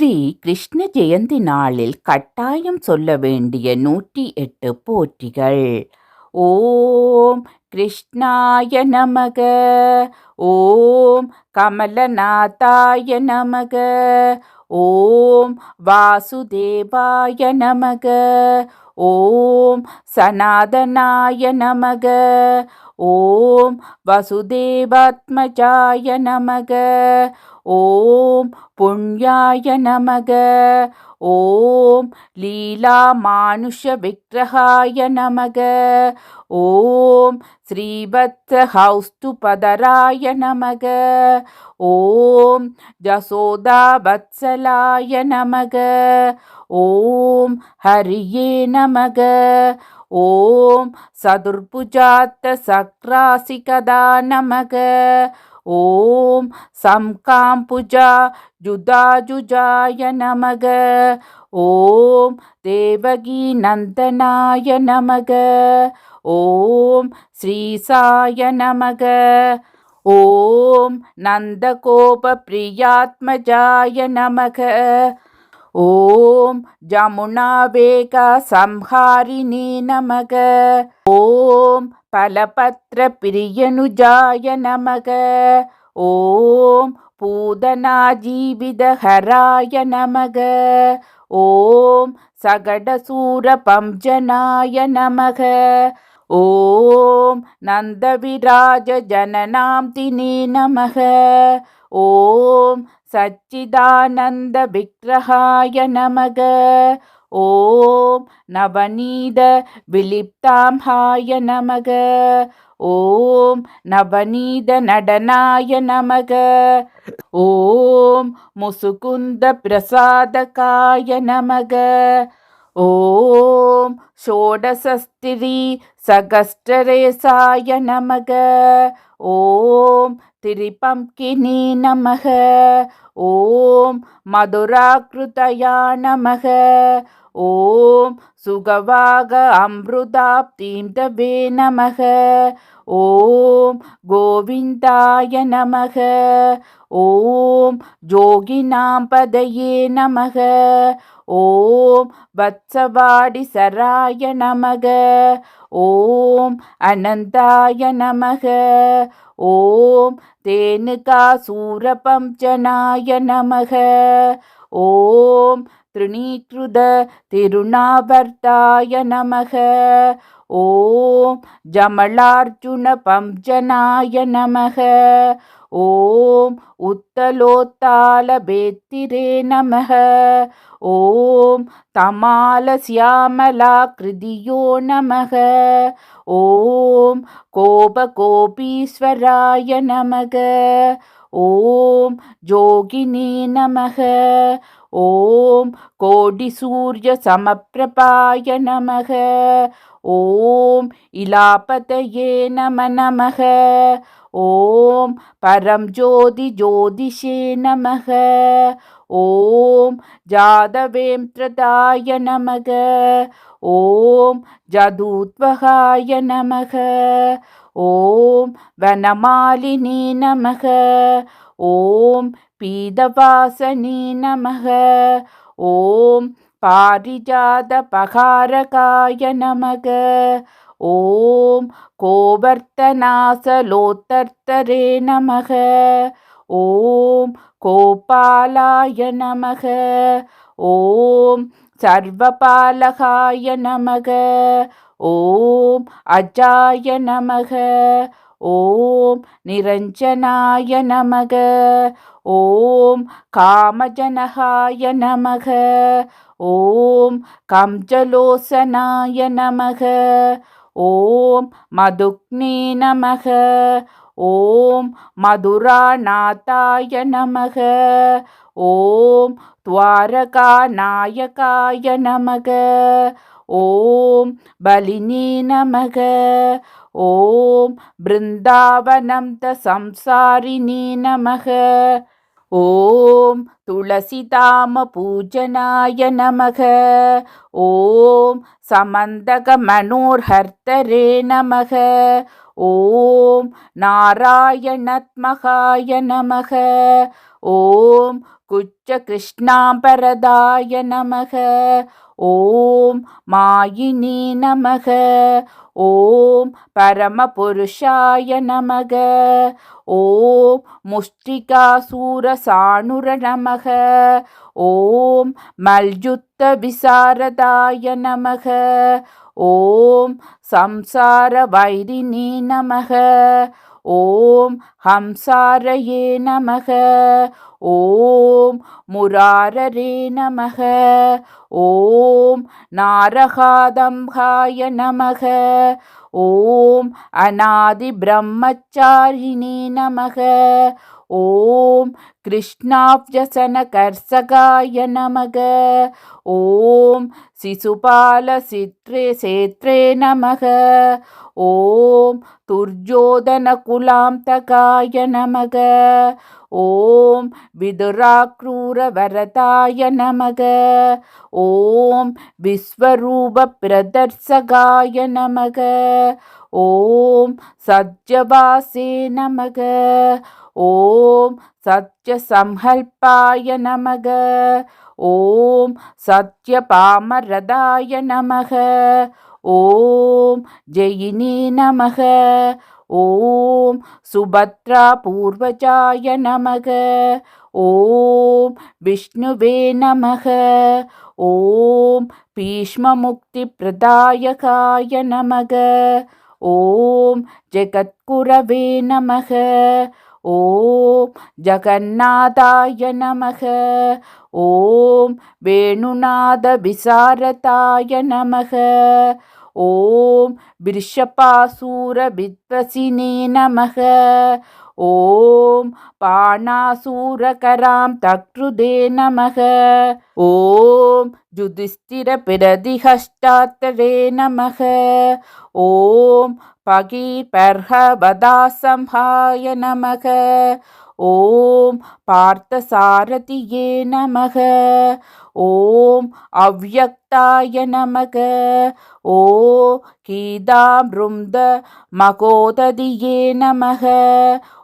ஸ்ரீ கிருஷ்ண ஜெயந்தி நாளில் கட்டாயம் சொல்ல வேண்டிய நூற்றி எட்டு போற்றிகள். ஓம் கிருஷ்ணாய நமக. ஓம் கமலநாதாய நமக. ஓம் வாசுதேவாய நமக. ஓம் சனாதனாய நமக. ஓம் வசுதேவாத்மஜாய நமக. ஓம் புண்ணியாய நமக. ஓம் லீலா மானுஷ விக்கிரகாய நமக. ஓம் ஸ்ரீவத்ஸ ஹௌஸ்துபதராய நமக. ஓம் ஜசோதா வத்சலாய நமக. ஓம் ஹரியே நமக. ஓம் சதுர்புஜாத்த சக்ராசிகதா நமக. ஓம் சம் சம்காம்புஜா ஜுதாஜுஜாய நமக. ஓம் தேவகி நந்தனாய நமக. ஓம் ஸ்ரீசாய நமக. ஓம் நந்தகோப பிரியாத்மஜாய நமக. ஓம் ஜமுனாவேக சம்ஹாரிணி நமக. ஓம் பலபத்ர பிரியனுஜாய நமக. ஓம் பூதனா ஜீவிதஹராய நமக. ஓம் சகடசூர பம்ஜனாய நமக. ஓம் சச்சிதானந்த விக்கிரகாய நமக. ஓம் நவநீத விலிப்தாம்ஹாய நமக. ஓம் நவநீத நடனாய நமக. ஓம் முசுகுந்த பிரசாதகாய நமக. ஓம் ஷோடசஸ்திரி சகஸ்டரேசாய நமக. ஓம் திரிபம்கினி நமக. ஓம் மதுராக்கிருதயா நமக. ஓம் சுகவாக அம்ருதாப்தீம் தவே நமக. ஓம் கோவிந்தாய நமக. ஓம் ஜோகினாம்பதையே நமக. ஓம் வத்சவாடி சராய நமக. ஓம் அனந்தாய நமக. ஓம் தேனுகா தேனுகாசூரபஞ்சனாய நமக. ஓம் त्रिणीकृत तिरुणाभर्ताय नमः ॐ जमलार्जुनपञ्जनाय नमः ॐ उत्तलोत्तालभेत्तिरे नमः ॐ तमालश्यामलाकृदियो नमः ॐ कोपकोपीश्वराय नमः ॐ जोगिनी नमः ஓம் கோடி சூரிய சமப்பிரபாய நமக. ஓம் இலாபதயே நம நமக. ஓம் பரம் ஜோதி ஜோதிஷே நமக. ஓம் ஜாதவேந்திரதாய நமக. ஓம் ஜதூத்வகாய நமக. ஓம் வனமாலினி நமக. ஓம் பீதவாசனே நமக. ஓம் பாரிஜாத பகாரகாய நமக. ஓம் கோவர்த்தனாசலோத்தர்த்தரே நமக. ஓம் கோபாலாய நமக. ஓம் சர்வபாலகாய நமக. ஓம் அஜாய நமக. ஓம் நிரஞ்சனாய நமக. ஓம் காமஜனகாய நமக. ஓம் கம்ஜலோசனாய நமக. ஓம் மதுக்னே நமக. ஓம் மதுராநாதாய நமக. ஓம் துவாரகா நாயகாய நமக. ஓம் பலினி நமக. ஓம் பிருந்தாவனம் த சம்சாரிணி நமக. ஓம் துளசிதாம பூஜனாய நமக. ஓம் சமந்தக மனோர்ஹர்த்தரே நமக. ஓம் நாராயணத்மகாய நமக. ஓம் குச்ச கிருஷ்ணாம்பரதாய நமக. ஓம் மாயினி நமக. ஓம் பரமபுருஷாய நமக. ஓம் முஷ்டிகாசூரசாணுர நமக. ஓம் மல்யுத்த விசாரதாய நமக. ஓம் சம்சார வைரிணி நமக. ஓம் ஹம்சாரயே நமக. ஓம் முராரரே நமக. ஓம் நாரகாதம்பாய நமக. ஓம் அநாதி பிரம்மச்சாரிணி நமக. ஓம் கிருஷ்ணாப்ஜசனகர்சகாய நமக ஓம் சிசுபாலசித்ரே சேத்ரே நமக ஓம் துர்ஜோதனகுலாந்தகாய நமக ஓம் விதுராக்ரூரவரதாய நமக ஓம் விஸ்வரூபப்பிரதர்சகாய நமக ஓம் சஜ்ஜவாசே நமக विश्वरूपप्रदर्शकाय नमः ॐ सज्जवासे नमः ॐ सत्यसंहल्पाय नमः ॐ सत्यपामरदाय नमः ॐ जयिनी नमः ॐ सुभद्रापूर्वजाय नमः ॐ विष्णुवे नमः ॐ भीष्ममुक्तिप्रदायकाय नमः ॐ ஓம் ஜகநாதாய நமக. ஓம் வேணுநாத விசாரதாய நமக. ஓம் விருஷபாசூர வித்வசினே நமக. ॐ पाणासुरकरां तकृदे नमः ॐ युधिष्ठिरपिरदिहष्टात्तरे नमः ॐ पगीपर्हवदासंहाय नमः ॐ पार्थसारथिये नमः ஓம் அவ்யக்தாய நமக. ஓ கீதாம் ருந்த மகோததியே நமக.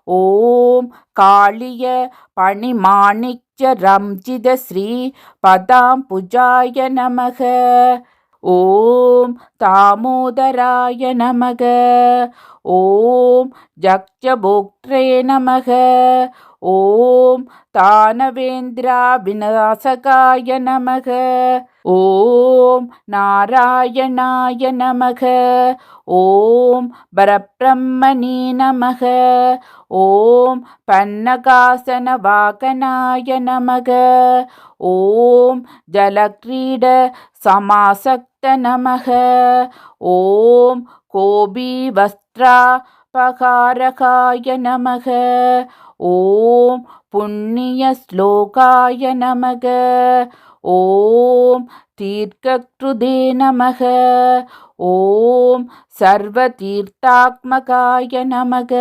ஓம் காளிய பணிமாணிக்ய ரம்ஜித ஸ்ரீ பதாம் புஜாய நமக. ஓம் தாமோதராய நமக. ஓம் ஜக்ஜபோக்திரே நமக. ஓம் தானவேந்திரா விநாசகாய நமக. ஓம் நாராயணாய நமக. ஓம் பரப்பிரம்மணி நமக. ஓம் பன்னகாசன வாகனாய நமக. ஓம் ஜலக்ரீட சமாசக்த நமக. ஓம் கோபி வஸ்திரா பகாரகாய நமக. ஓம் புண்ணிய ஸ்லோகாய நமக. ஓம் தீர்க்கக்ருதே நமக. ஓம் சர்வதீர்த்தாத்மகாய நமக.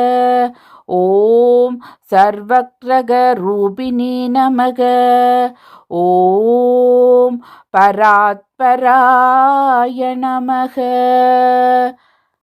ஓம் சர்வக்ரகரூபிணி நமக. ஓம் பராத்பராய நமக.